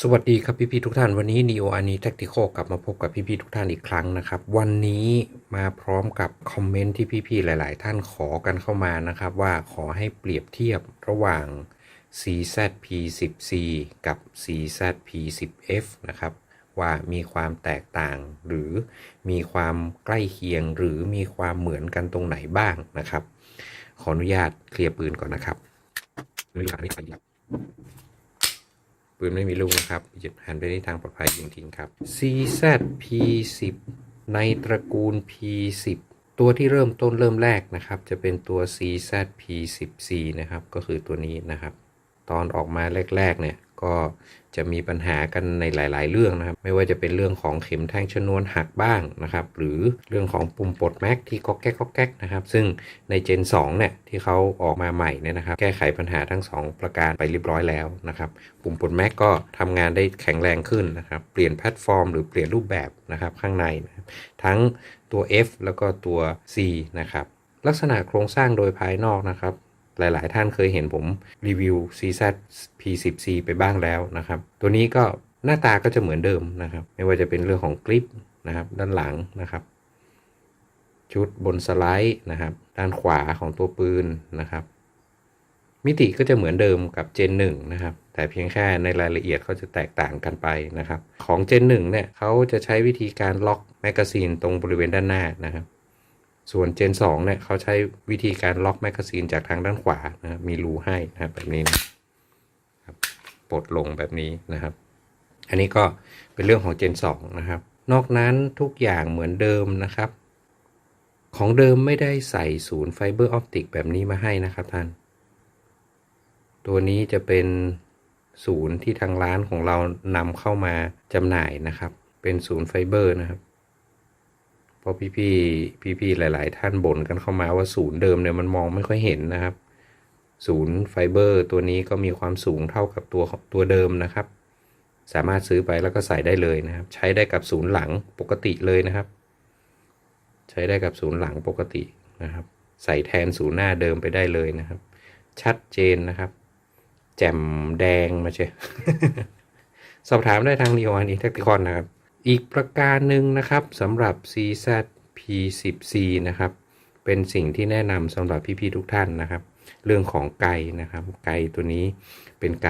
สวัสดีครับพี่ๆทุกท่านวันนี้ Neo a n i Tactical กลับมาพบกับพี่ๆทุกท่านอีกครั้งนะครับ วันนี้มาพร้อมกับคอมเมนต์ที่พี่ๆหลาย ๆ ท่านขอกันเข้ามานะครับ ว่าขอให้เปรียบเทียบระหว่าง CZP10C กับ CZP10F นะครับว่ามีความแตกต่าง หรือมีความใกล้เคียงหรือมีความเหมือนกันตรงไหนบ้างนะครับ ขออนุญาตเคลียร์ปืนก่อนนะครับ ปืนไม่มีลูกนะครับหยิบหันไปในทางปลอดภัยยิงทิ้งครับ CZP10 ในตระกูล P10 ตัวที่เริ่มต้นเริ่มแรกนะครับ จะเป็นตัว CZP10C นะครับ ก็คือตัวนี้นะครับ ตอนออกมาแรก ๆ เนี่ยก็จะมีปัญหากันในหลาย ๆ เรื่องนะครับ ไม่ว่าจะเป็นเรื่องของเข็มแท่งชนวนหักบ้างนะครับ หรือเรื่องของปุ่มปลดแม็กที่ก๊อกแก๊กก๊อกแก๊กนะครับ ซึ่งในเจน2เนี่ยที่เขาออกมาใหม่เนี่ยนะครับ แก้ไขปัญหาทั้ง 2 ประการไปเรียบร้อยแล้วนะครับ ปุ่มปลดแม็กก็ทำงานได้แข็งแรงขึ้นนะครับ เปลี่ยนแพลตฟอร์ม หรือเปลี่ยนรูปแบบนะครับข้างในนะครับทั้งตัว F แล้วก็ตัว C นะครับ ลักษณะโครงสร้างโดยภายนอกนะครับ หลาย ๆ ท่านเคยเห็นผมรีวิว CZ P10C ไปบ้างแล้วนะครับ ตัวนี้ก็หน้าตาก็จะเหมือนเดิมนะครับ ไม่ว่าจะเป็นเรื่องของกริปนะครับ ด้านหลังนะครับ ชุดบนสไลด์นะครับ ด้านขวาของตัวปืนนะครับ มิติก็จะเหมือนเดิมกับ Gen 1 นะครับ แต่เพียงแค่ในรายละเอียดเขาจะแตกต่างกันไปนะครับ ของ Gen 1 เนี่ยเขาจะใช้วิธีการล็อกแมกกาซีนตรงบริเวณด้านหน้านะครับ ส่วน Gen 2เนี่ยเขาใช้วิธีการล็อกแมกกาซีนจากทางด้านขวานะมีรูให้นะครับแบบนี้นะครับปลดลงแบบนี้นะครับ อันนี้ก็เป็นเรื่องของ Gen 2นะครับ นอกนั้นทุกอย่างเหมือนเดิมนะครับ ของเดิมไม่ได้ใส่ศูนย์ไฟเบอร์ออปติกแบบนี้มาให้นะครับท่าน ตัวนี้จะเป็นศูนย์ที่ทางร้านของเรานำเข้ามาจำหน่ายนะครับ เป็นศูนย์ไฟเบอร์นะครับ เพราะพี่ๆพี่ๆหลาย ๆ ท่านบ่นกันเข้ามาว่าศูนย์เดิมเนี่ยมันมองไม่ค่อยเห็นนะครับ ศูนย์ไฟเบอร์ตัวนี้ก็มีความสูงเท่ากับตัวตัวเดิมนะครับ สามารถซื้อไปแล้วก็ใส่ได้เลยนะครับ ใช้ได้กับศูนย์หลังปกติเลยนะครับ ใช้ได้กับศูนย์หลังปกตินะครับ ใส่แทนศูนย์หน้าเดิมไปได้เลยนะครับ ชัดเจนนะครับ แจ่มแดงมาเชียสอบถามได้ทางนีโออันอีแทคติคอนนะครับ อีกประการหนึ่งนะครับสำหรับ CZ P10C นะครับ เป็นสิ่งที่แนะนำสำหรับพี่ๆทุกท่านนะครับ เรื่องของไกนะครับ ไกตัวนี้เป็นไก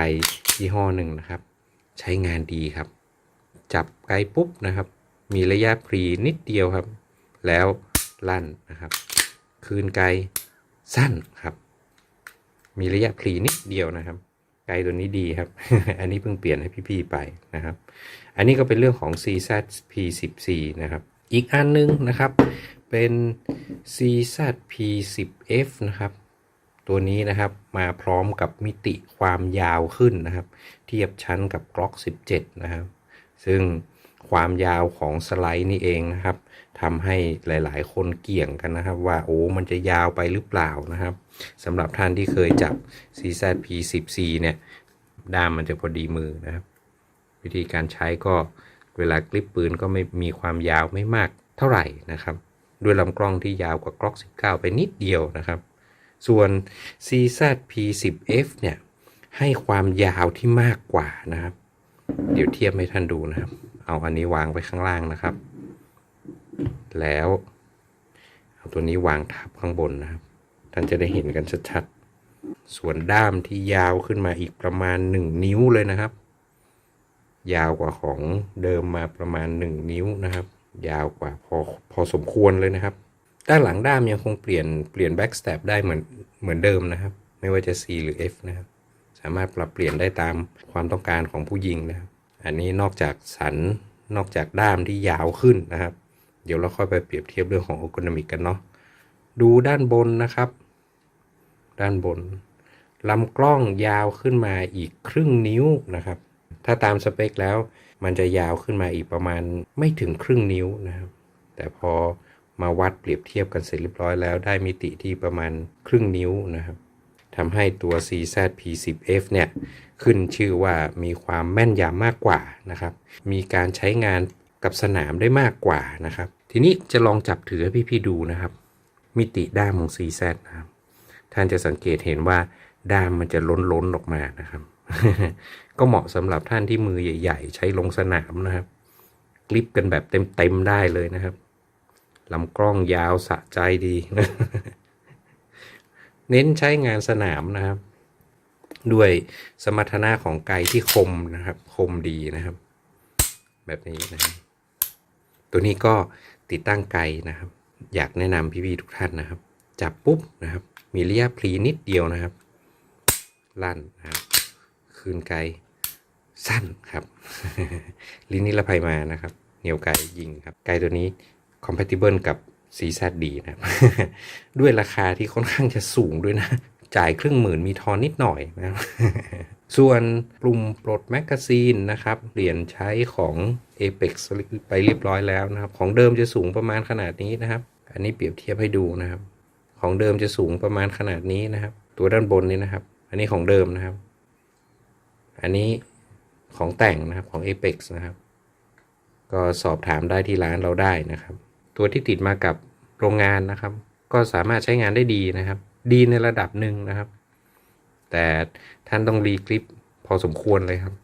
ยี่ห้อหนึ่งนะครับ ใช้งานดีครับ จับไกปุ๊บนะครับ มีระยะพรีนิดเดียวครับ แล้วลั่นนะครับ คืนไกสั้นครับ มีระยะพรีนิดเดียวนะครับ ไกตัวนี้ดีครับ อันนี้เพิ่งเปลี่ยนให้พี่ๆไปนะครับ อันนี้ก็เป็นเรื่องของ CZP14 นะครับ อีกอันนึงนะครับ เป็น CZ P10F นะครับ ตัวนี้นะครับมาพร้อมกับมิติความยาวขึ้นนะครับ เทียบชั้นกับ Glock 17 นะครับ ซึ่ง ความยาวของสไลด์นี่เองนะครับทำให้หลาย ๆ คนเกี่ยงกันนะครับ ว่าโอ้มันจะยาวไปหรือเปล่านะครับสำหรับท่านที่เคยจับ CZ P10C เนี่ย ด้ามมันจะพอดีมือนะครับ วิธีการใช้ก็เวลากลิปปืนก็ไม่มีความยาวไม่มากเท่าไหร่นะครับ ด้วยลำกล้องที่ยาวกว่ากล้อง19 ไปนิดเดียวนะครับ ส่วน CZ P10F เนี่ย ให้ความยาวที่มากกว่านะครับ เดี๋ยวเทียบให้ท่านดูนะครับ เอาอันนี้วางไว้ข้างล่างนะครับ แล้วเอาตัวนี้วางทับข้างบนนะครับ ท่านจะได้เห็นกันชัดๆ ส่วนด้ามที่ยาวขึ้นมาอีกประมาณ 1 นิ้วเลยนะครับ ยาวกว่าของเดิมมาประมาณ 1 นิ้วนะครับ ยาวกว่าพอพอสมควรเลยนะครับ ด้านหลังด้ามยังคงเปลี่ยนเปลี่ยนแบ็กส t ต p ได้เหมือนเหมือนเดิมนะครับ ไม่ว่าจะ C หรือ F นะครับ สามารถปรับเปลี่ยนได้ตามความต้องการของผู้ยิงนะครับ อันนี้นอกจากสันนอกจากด้ามที่ยาวขึ้นนะครับ เดี๋ยวเราค่อยไปเปรียบเทียบเรื่องของ e r g o n o m i c กันเนาะดูด้านบนนะครับ ด้านบนลำกล้องยาวขึ้นมาอีกครึ่งนิ้วนะครับ ถ้าตามสเปคแล้วมันจะยาวขึ้นมาอีกประมาณไม่ถึงครึ่งนิ้วนะครับ แต่พอมาวัดเปรียบเทียบกันเสร็จเรียบร้อยแล้วได้มิติที่ประมาณครึ่งนิ้วนะครับ ทำให้ตัว CZ P10F เนี่ยขึ้นชื่อว่ามีความแม่นยำมากกว่านะครับ มีการใช้งานกับสนามได้มากกว่านะครับ ทีนี้จะลองจับถือให้พี่ๆดูนะครับ มิติด้ามของ CZ นะครับ ท่านจะสังเกตเห็นว่าด้ามมันจะล้นล้นๆออกมานะครับ ก็เหมาะสำหรับท่านที่มือใหญ่ ๆ ใช้ลงสนามนะครับกลิปกันแบบเต็มๆได้เลยนะครับลำกล้องยาวสะใจดี เน้นใช้งานสนามนะครับ ด้วยสมรรถนะของไกที่คมนะครับ คมดีนะครับ แบบนี้นะครับตัวนี้ก็ติดตั้งไกนะครับ อยากแนะนำพี่ๆทุกท่านนะครับ จับปุ๊บนะครับ มีระยะพลีนิดเดียวนะครับ ลั่นนะครับคืนไกสั้นครับ ลิ้นนิรภัยมานะครับ เหนียวไกยิงครับ ไกตัวนี้ compatible กับ CZD นะครับด้วยราคาที่ค่อนข้างจะสูงด้วยนะ จ่ายครึ่งหมื่นมีทอนนิดหน่อยนะครับส่วนปุ่มปลดแมกกาซีนนะครับเปลี่ยนใช้ของ Apex ไปเรียบร้อยแล้วนะครับ ของเดิมจะสูงประมาณขนาดนี้นะครับ อันนี้เปรียบเทียบให้ดูนะครับ ของเดิมจะสูงประมาณขนาดนี้นะครับ ตัวด้านบนนี้นะครับ อันนี้ของเดิมนะครับ อันนี้ของแต่งนะครับของ Apex นะครับ ก็สอบถามได้ที่ร้านเราได้นะครับ ตัวที่ติดมากับโรงงานนะครับ ก็สามารถใช้งานได้ดีนะครับ ดีในระดับหนึ่งนะครับ แต่ท่านต้องรีกริปพอสมควรเลยครับ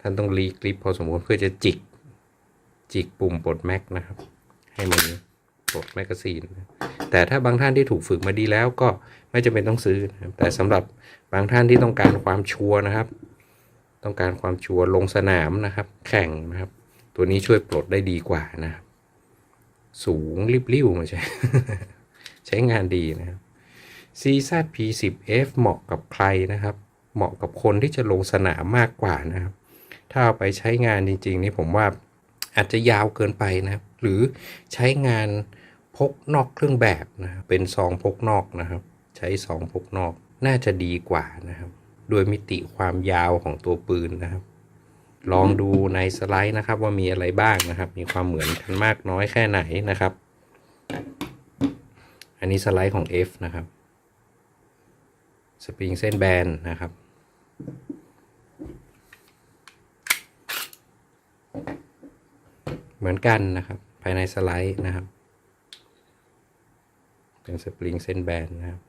ท่านต้องรีกริปพอสมควรเพื่อจะจิกจิกปุ่มปลดแม็กนะครับ ให้มันปลดแมกกาซีน แต่ถ้าบางท่านที่ถูกฝึกมาดีแล้วก็ไม่จำเป็นต้องซื้อนะแต่สำหรับบางท่านที่ต้องการความชัวร์นะครับ ต้องการความชัวร์ลงสนามนะครับ แข่งนะครับ ตัวนี้ช่วยปลดได้ดีกว่านะครับ สูงริบลิ่วม่ใช่ใช้งานดีนะครับ CZP10F เหมาะกับใครนะครับ เหมาะกับคนที่จะลงสนามมากกว่านะครับ ถ้าเอาไปใช้งานจริง ๆ นี่ผมว่าอาจจะยาวเกินไปนะครับ หรือใช้งานพกนอกเครื่องแบบนะครับเป็นซองพกนอกนะครับ ใช้ซองพกนอกน่าจะดีกว่านะครับ โดยมิติความยาวของตัวปืนนะครับ ลองดูในสไลด์นะครับ ว่ามีอะไรบ้างนะครับ มีความเหมือนกันมากน้อยแค่ไหนนะครับ อันนี้สไลด์ของ F นะครับสปริงเส้นแบนนะครับเหมือนกันนะครับ ภายในสไลด์นะครับ เป็นสปริงเส้นแบนนะครับ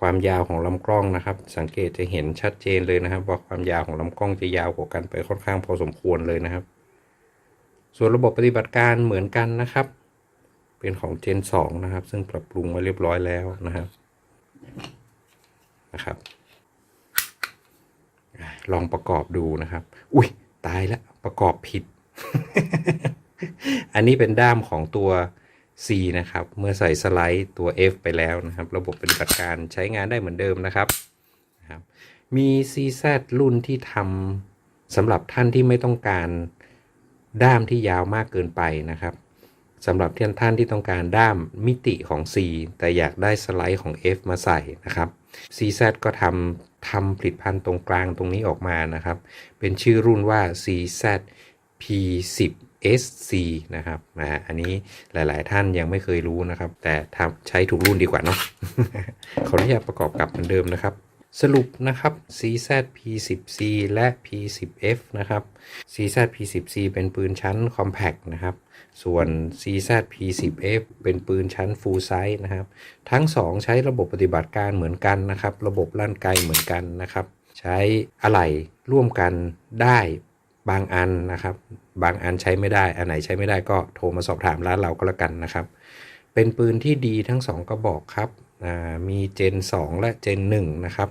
ความยาวของลำกล้องนะครับ สังเกตจะเห็นชัดเจนเลยนะครับ ว่าความยาวของลำกล้องจะยาวกว่ากันไปค่อนข้างพอสมควรเลยนะครับ ส่วนระบบปฏิบัติการเหมือนกันนะครับ เป็นของ Gen 2 นะครับ ซึ่งปรับปรุงมาเรียบร้อยแล้วนะครับนะครับ ลองประกอบดูนะครับ อุ้ยตายแล้วประกอบผิด อันนี้เป็นด้ามของตัว C นะครับ เมื่อใส่สไลด์ตัว F ไปแล้วนะครับ ระบบปฏิบัติการใช้งานได้เหมือนเดิมนะครับนะครับ มี CZ รุ่นที่ทำสำหรับท่านที่ไม่ต้องการด้ามที่ยาวมากเกินไปนะครับสำหรับท่านที่ต้องการด้ามมิติของ C แต่อยากได้สไลด์ของ F มาใส่นะครับ CZ ก็ทำทำผลิตภัณฑ์ตรงกลางตรงนี้ออกมานะครับ เป็นชื่อรุ่นว่า CZ P10 SC นะครับอ่าอันนี้หลายๆท่านยังไม่เคยรู้นะครับ แต่ทำใช้ถูกรุ่นดีกว่าเนาะขออนุญาตประกอบกับเหมือนเดิมนะครับ สรุปนะครับ CZ P10C และ P10F นะครับ CZ P10C เป็นปืนชั้น Compact นะครับ ส่วน CZ P10F เป็นปืนชั้น Full Size นะครับ ทั้ง 2 ใช้ระบบปฏิบัติการเหมือนกันนะครับ ระบบลั่นไกลเหมือนกันนะครับ ใช้อะไหล่ร่วมกันได้ บางอันนะครับ บางอันใช้ไม่ได้ อันไหนใช้ไม่ได้ก็โทรมาสอบถามร้านเราก็แล้วกันนะครับ เป็นปืนที่ดีทั้ง 2 กระบอกครับมี Gen 2และ Gen 1นะครับ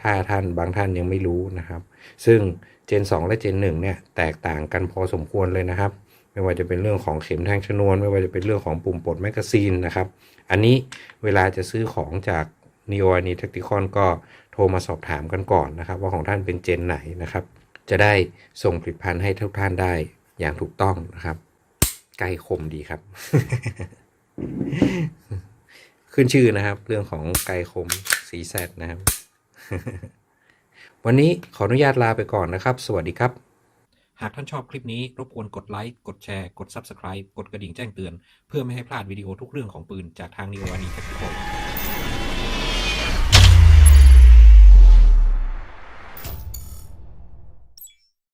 ถ้าท่านบางท่านยังไม่รู้นะครับ ซึ่ง Gen 2และ Gen 1เนี่ยแตกต่างกันพอสมควรเลยนะครับ ไม่ว่าจะเป็นเรื่องของเข็มแทงชนวน ไม่ว่าจะเป็นเรื่องของปุ่มปลดแมกกาซีนนะครับ อันนี้เวลาจะซื้อของจาก Neo a n i Tacticon ก็โทรมาสอบถามกันก่อนนะครับ ว่าของท่านเป็นเจนไหนนะครับ จะได้ส่งผลิตภัณฑ์ให้ทุกท่านได้อย่างถูกต้องนะครับ ไกลคมดีครับ ขึ้นชื่อนะครับ เรื่องของไกลคมสีแซดนะครับ วันนี้ขออนุญาตลาไปก่อนนะครับ สวัสดีครับ หากท่านชอบคลิปนี้ รบกวนกดไลค์ กดแชร์ กด Subscribe กดกระดิ่งแจ้งเตือน เพื่อไม่ให้พลาดวิดีโอทุกเรื่องของปืนจากทางนิวานีเทคนิค